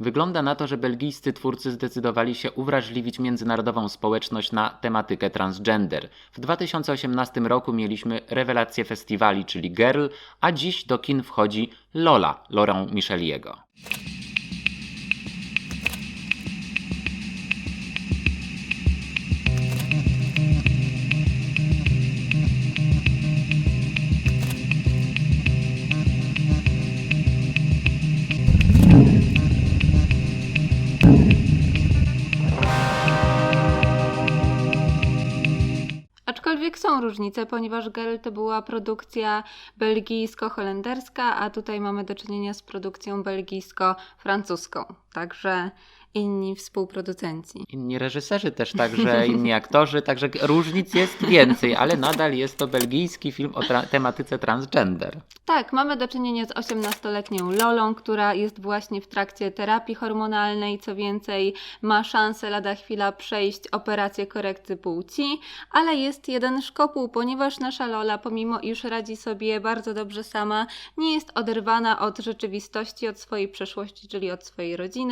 Wygląda na to, że belgijscy twórcy zdecydowali się uwrażliwić międzynarodową społeczność na tematykę transgender. W 2018 roku mieliśmy rewelację festiwali, czyli Girl, a dziś do kin wchodzi Lola, Laurent Micheliego. Są różnice, ponieważ Girl to była produkcja belgijsko-holenderska, a tutaj mamy do czynienia z produkcją belgijsko-francuską. Także inni współproducenci. Inni reżyserzy też także, inni aktorzy, także różnic jest więcej, ale nadal jest to belgijski film o tra- tematyce transgender. Tak, mamy do czynienia z 18-letnią Lolą, która jest właśnie w trakcie terapii hormonalnej. Co więcej, ma szansę lada chwila przejść operację korekty płci, ale jest jeden szkopuł, ponieważ nasza Lola, pomimo iż radzi sobie bardzo dobrze sama, nie jest oderwana od rzeczywistości, od swojej przeszłości, czyli od swojej rodziny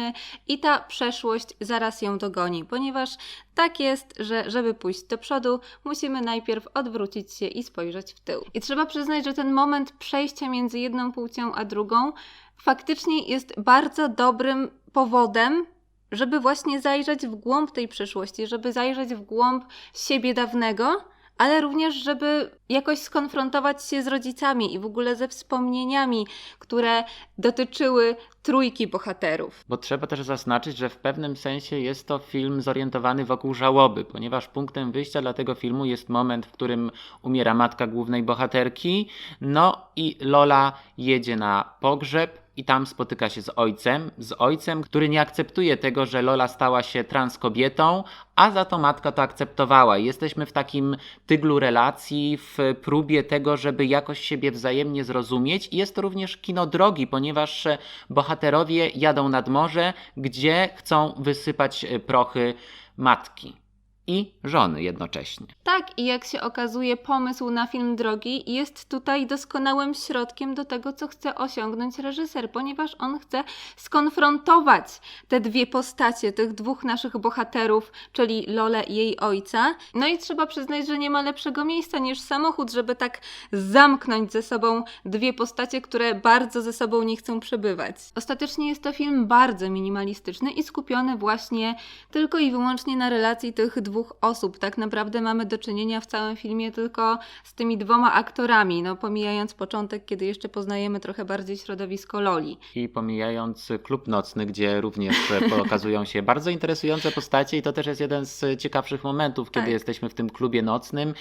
i ta przeszłość zaraz ją dogoni, ponieważ tak jest, że żeby pójść do przodu, musimy najpierw odwrócić się i spojrzeć w tył. I trzeba przyznać, że ten moment przejścia między jedną płcią a drugą faktycznie jest bardzo dobrym powodem, żeby właśnie zajrzeć w głąb tej przeszłości, żeby zajrzeć w głąb siebie dawnego, ale również, żeby jakoś skonfrontować się z rodzicami i w ogóle ze wspomnieniami, które dotyczyły trójki bohaterów. Bo trzeba też zaznaczyć, że w pewnym sensie jest to film zorientowany wokół żałoby, ponieważ punktem wyjścia dla tego filmu jest moment, w którym umiera matka głównej bohaterki, no i Lola jedzie na pogrzeb i tam spotyka się z ojcem, z ojcem, który nie akceptuje tego, że Lola stała się trans kobietą, a za to matka to akceptowała. Jesteśmy w takim tyglu relacji, w próbie tego, żeby jakoś siebie wzajemnie zrozumieć i jest to również kino drogi, ponieważ e, bohaterowie jadą nad morze, gdzie chcą wysypać e, prochy matki i żony jednocześnie. Tak, i jak się okazuje, pomysł na film drogi jest tutaj doskonałym środkiem do tego, co chce osiągnąć reżyser, ponieważ on chce skonfrontować te dwie postacie, tych dwóch naszych bohaterów, czyli Lolę i jej ojca. No i trzeba przyznać, że nie ma lepszego miejsca niż samochód, żeby tak zamknąć ze sobą dwie postacie, które bardzo ze sobą nie chcą przebywać. Ostatecznie jest to film bardzo minimalistyczny i skupiony właśnie tylko i wyłącznie na relacji tych dwóch osób. Tak naprawdę mamy do czynienia w całym filmie tylko z tymi dwoma aktorami, no pomijając początek, kiedy jeszcze poznajemy trochę bardziej środowisko Loli. I pomijając klub nocny, gdzie również e, pokazują się bardzo interesujące postacie, i to też jest jeden z ciekawszych momentów, kiedy Tak. jesteśmy w tym klubie nocnym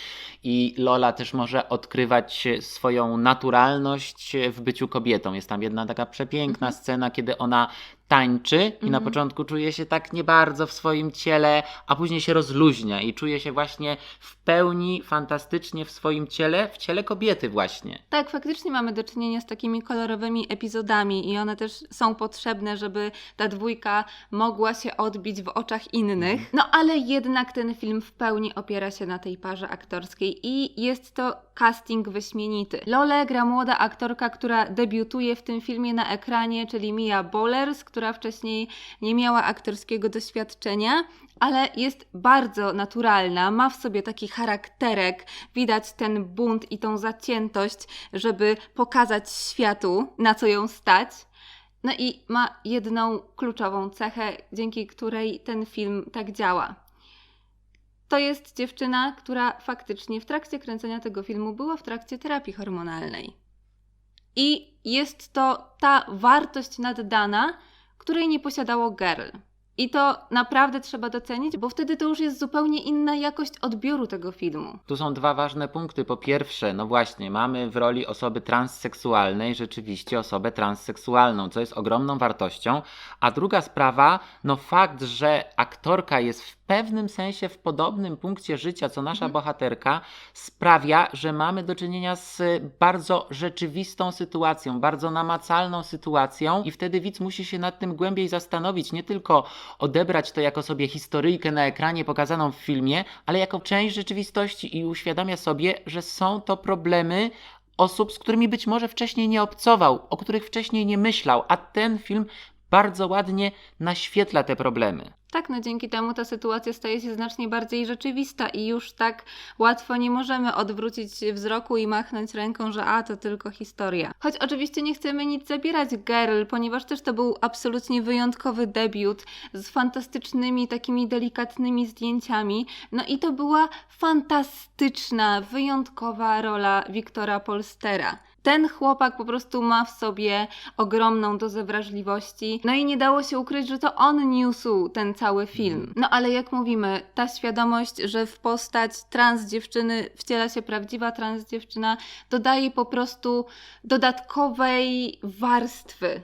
i Lola też może odkrywać swoją naturalność w byciu kobietą. Jest tam jedna taka przepiękna Mhm. scena, kiedy ona tańczy i na Mhm. początku czuje się tak nie bardzo w swoim ciele, a później się rozluźnia i czuje się właśnie w pełni fantastycznie w swoim ciele, w ciele kobiety właśnie. Tak, faktycznie mamy do czynienia z takimi kolorowymi epizodami i one też są potrzebne, żeby ta dwójka mogła się odbić w oczach innych. No ale jednak ten film w pełni opiera się na tej parze aktorskiej i jest to casting wyśmienity. Lole gra młoda aktorka, która debiutuje w tym filmie na ekranie, czyli Mia Bowlers, która wcześniej nie miała aktorskiego doświadczenia, ale jest bardzo naturalna, ma w sobie taki charakterek, widać ten bunt i tą zaciętość, żeby pokazać światu, na co ją stać. No i ma jedną kluczową cechę, dzięki której ten film tak działa. To jest dziewczyna, która faktycznie w trakcie kręcenia tego filmu była w trakcie terapii hormonalnej. I jest to ta wartość naddana, której nie posiadało Girl. I to naprawdę trzeba docenić, bo wtedy to już jest zupełnie inna jakość odbioru tego filmu. Tu są dwa ważne punkty. Po pierwsze, no właśnie, mamy w roli osoby transseksualnej rzeczywiście osobę transseksualną, co jest ogromną wartością. A druga sprawa, no fakt, że aktorka jest w pewnym sensie w podobnym punkcie życia co nasza Mhm. bohaterka, sprawia, że mamy do czynienia z bardzo rzeczywistą sytuacją, bardzo namacalną sytuacją, i wtedy widz musi się nad tym głębiej zastanowić, nie tylko odebrać to jako sobie historyjkę na ekranie pokazaną w filmie, ale jako część rzeczywistości i uświadamia sobie, że są to problemy osób, z którymi być może wcześniej nie obcował, o których wcześniej nie myślał, a ten film bardzo ładnie naświetla te problemy. Tak, no dzięki temu ta sytuacja staje się znacznie bardziej rzeczywista i już tak łatwo nie możemy odwrócić wzroku i machnąć ręką, że a to tylko historia. Choć oczywiście nie chcemy nic zabierać Girl, ponieważ też to był absolutnie wyjątkowy debiut z fantastycznymi, takimi delikatnymi zdjęciami. No i to była fantastyczna, wyjątkowa rola Wiktora Polstera. Ten chłopak po prostu ma w sobie ogromną dozę wrażliwości. No i nie dało się ukryć, że to on niósł ten cały film. No ale jak mówimy, ta świadomość, że w postać trans dziewczyny wciela się prawdziwa trans dziewczyna, dodaje po prostu dodatkowej warstwy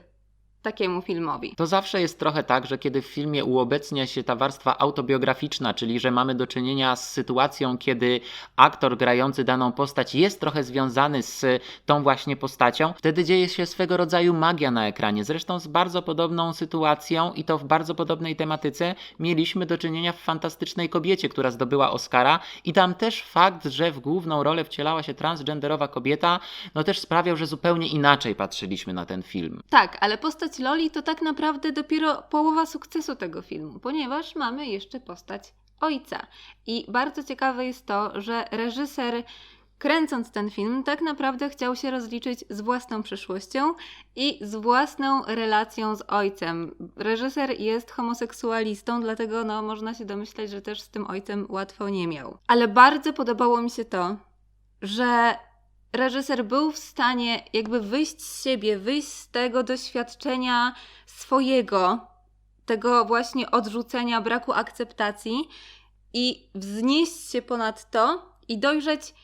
takiemu filmowi. To zawsze jest trochę tak, że kiedy w filmie uobecnia się ta warstwa autobiograficzna, czyli że mamy do czynienia z sytuacją, kiedy aktor grający daną postać jest trochę związany z tą właśnie postacią, wtedy dzieje się swego rodzaju magia na ekranie. Zresztą z bardzo podobną sytuacją i to w bardzo podobnej tematyce mieliśmy do czynienia w Fantastycznej Kobiecie, która zdobyła Oscara i tam też fakt, że w główną rolę wcielała się transgenderowa kobieta, no też sprawiał, że zupełnie inaczej patrzyliśmy na ten film. Tak, ale postać Loli to tak naprawdę dopiero połowa sukcesu tego filmu, ponieważ mamy jeszcze postać ojca. I bardzo ciekawe jest to, że reżyser kręcąc ten film, tak naprawdę chciał się rozliczyć z własną przyszłością i z własną relacją z ojcem. Reżyser jest homoseksualistą, dlatego no, można się domyśleć, że też z tym ojcem łatwo nie miał. Ale bardzo podobało mi się to, że reżyser był w stanie jakby wyjść z siebie, wyjść z tego doświadczenia swojego, tego właśnie odrzucenia, braku akceptacji i wznieść się ponad to i dojrzeć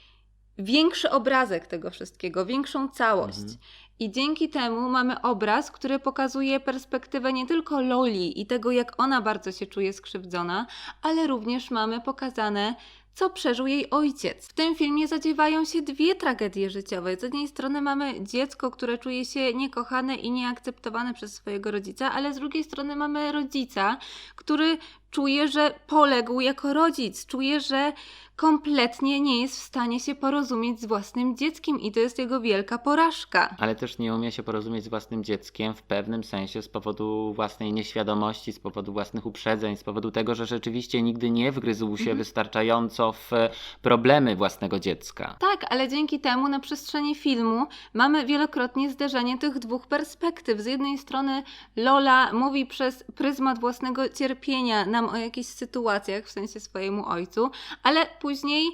większy obrazek tego wszystkiego, większą całość. Mhm. I dzięki temu mamy obraz, który pokazuje perspektywę nie tylko Loli i tego, jak ona bardzo się czuje skrzywdzona, ale również mamy pokazane, co przeżył jej ojciec. W tym filmie zadziewają się dwie tragedie życiowe. Z jednej strony mamy dziecko, które czuje się niekochane i nieakceptowane przez swojego rodzica, ale z drugiej strony mamy rodzica, który czuje, że poległ jako rodzic, czuje, że kompletnie nie jest w stanie się porozumieć z własnym dzieckiem i to jest jego wielka porażka. ale też nie umie się porozumieć z własnym dzieckiem w pewnym sensie z powodu własnej nieświadomości, z powodu własnych uprzedzeń, z powodu tego, że rzeczywiście nigdy nie wgryzł się Mhm. wystarczająco w e, problemy własnego dziecka. Tak, ale dzięki temu na przestrzeni filmu mamy wielokrotnie zderzenie tych dwóch perspektyw. Z jednej strony Lola mówi przez pryzmat własnego cierpienia nam o jakichś sytuacjach, w sensie swojemu ojcu, ale później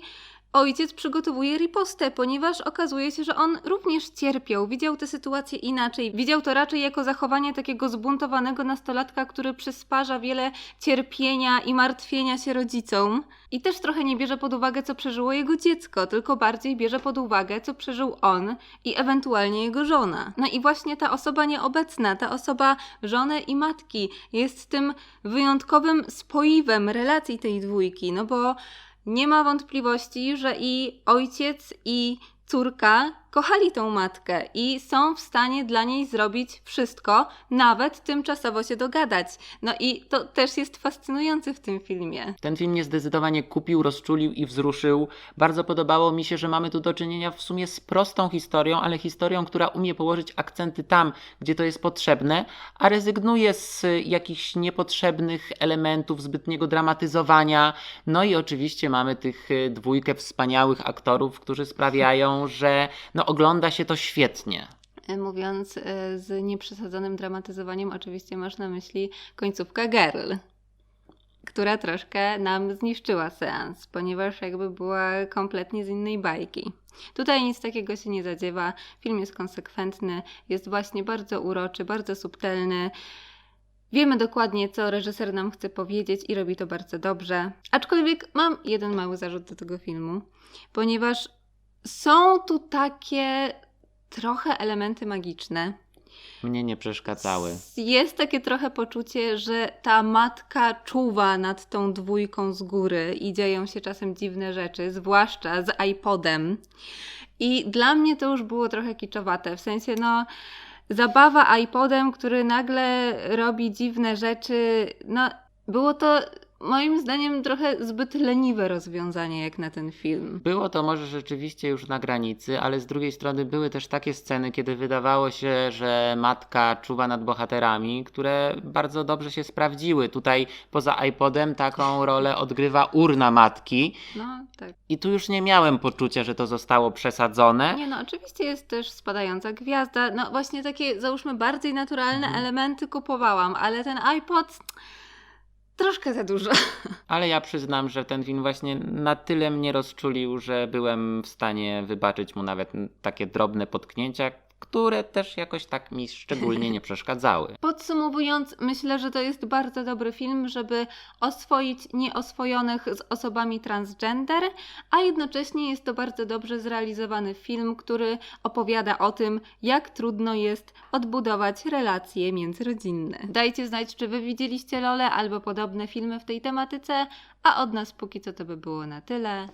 ojciec przygotowuje ripostę, ponieważ okazuje się, że on również cierpiał, widział tę sytuację inaczej. Widział to raczej jako zachowanie takiego zbuntowanego nastolatka, który przysparza wiele cierpienia i martwienia się rodzicom. I też trochę nie bierze pod uwagę, co przeżyło jego dziecko, tylko bardziej bierze pod uwagę, co przeżył on i ewentualnie jego żona. No i właśnie ta osoba nieobecna, ta osoba żony i matki jest tym wyjątkowym spoiwem relacji tej dwójki, no bo nie ma wątpliwości, że i ojciec, i córka kochali tą matkę i są w stanie dla niej zrobić wszystko, nawet tymczasowo się dogadać. No i to też jest fascynujące w tym filmie. Ten film mnie zdecydowanie kupił, rozczulił i wzruszył. Bardzo podobało mi się, że mamy tu do czynienia w sumie z prostą historią, ale historią, która umie położyć akcenty tam, gdzie to jest potrzebne, a rezygnuje z jakichś niepotrzebnych elementów, zbytniego dramatyzowania. No i oczywiście mamy tych dwójkę wspaniałych aktorów, którzy sprawiają, że no, ogląda się to świetnie. E, Mówiąc e, z nieprzesadzonym dramatyzowaniem, oczywiście masz na myśli końcówkę Girl, która troszkę nam zniszczyła seans, ponieważ jakby była kompletnie z innej bajki. Tutaj nic takiego się nie zadziewa. Film jest konsekwentny, jest właśnie bardzo uroczy, bardzo subtelny. Wiemy dokładnie, co reżyser nam chce powiedzieć i robi to bardzo dobrze. Aczkolwiek mam jeden mały zarzut do tego filmu, ponieważ są tu takie trochę elementy magiczne. Mnie nie przeszkadzały. Jest takie trochę poczucie, że ta matka czuwa nad tą dwójką z góry i dzieją się czasem dziwne rzeczy, zwłaszcza z iPodem. I dla mnie to już było trochę kiczowate, w sensie no zabawa iPodem, który nagle robi dziwne rzeczy, no było to moim zdaniem trochę zbyt leniwe rozwiązanie jak na ten film. Było to może rzeczywiście już na granicy, ale z drugiej strony były też takie sceny, kiedy wydawało się, że matka czuwa nad bohaterami, które bardzo dobrze się sprawdziły. Tutaj poza iPodem taką rolę odgrywa urna matki No tak. i tu już nie miałem poczucia, że to zostało przesadzone. Nie no, oczywiście jest też spadająca gwiazda. No właśnie takie, załóżmy, bardziej naturalne Mhm. elementy kupowałam, ale ten iPod troszkę za dużo. Ale ja przyznam, że ten film właśnie na tyle mnie rozczulił, że byłem w stanie wybaczyć mu nawet takie drobne potknięcia, które też jakoś tak mi szczególnie nie przeszkadzały. Podsumowując, myślę, że to jest bardzo dobry film, żeby oswoić nieoswojonych z osobami transgender, a jednocześnie jest to bardzo dobrze zrealizowany film, który opowiada o tym, jak trudno jest odbudować relacje międzyrodzinne. Dajcie znać, czy wy widzieliście Lole albo podobne filmy w tej tematyce, a od nas póki co to by było na tyle.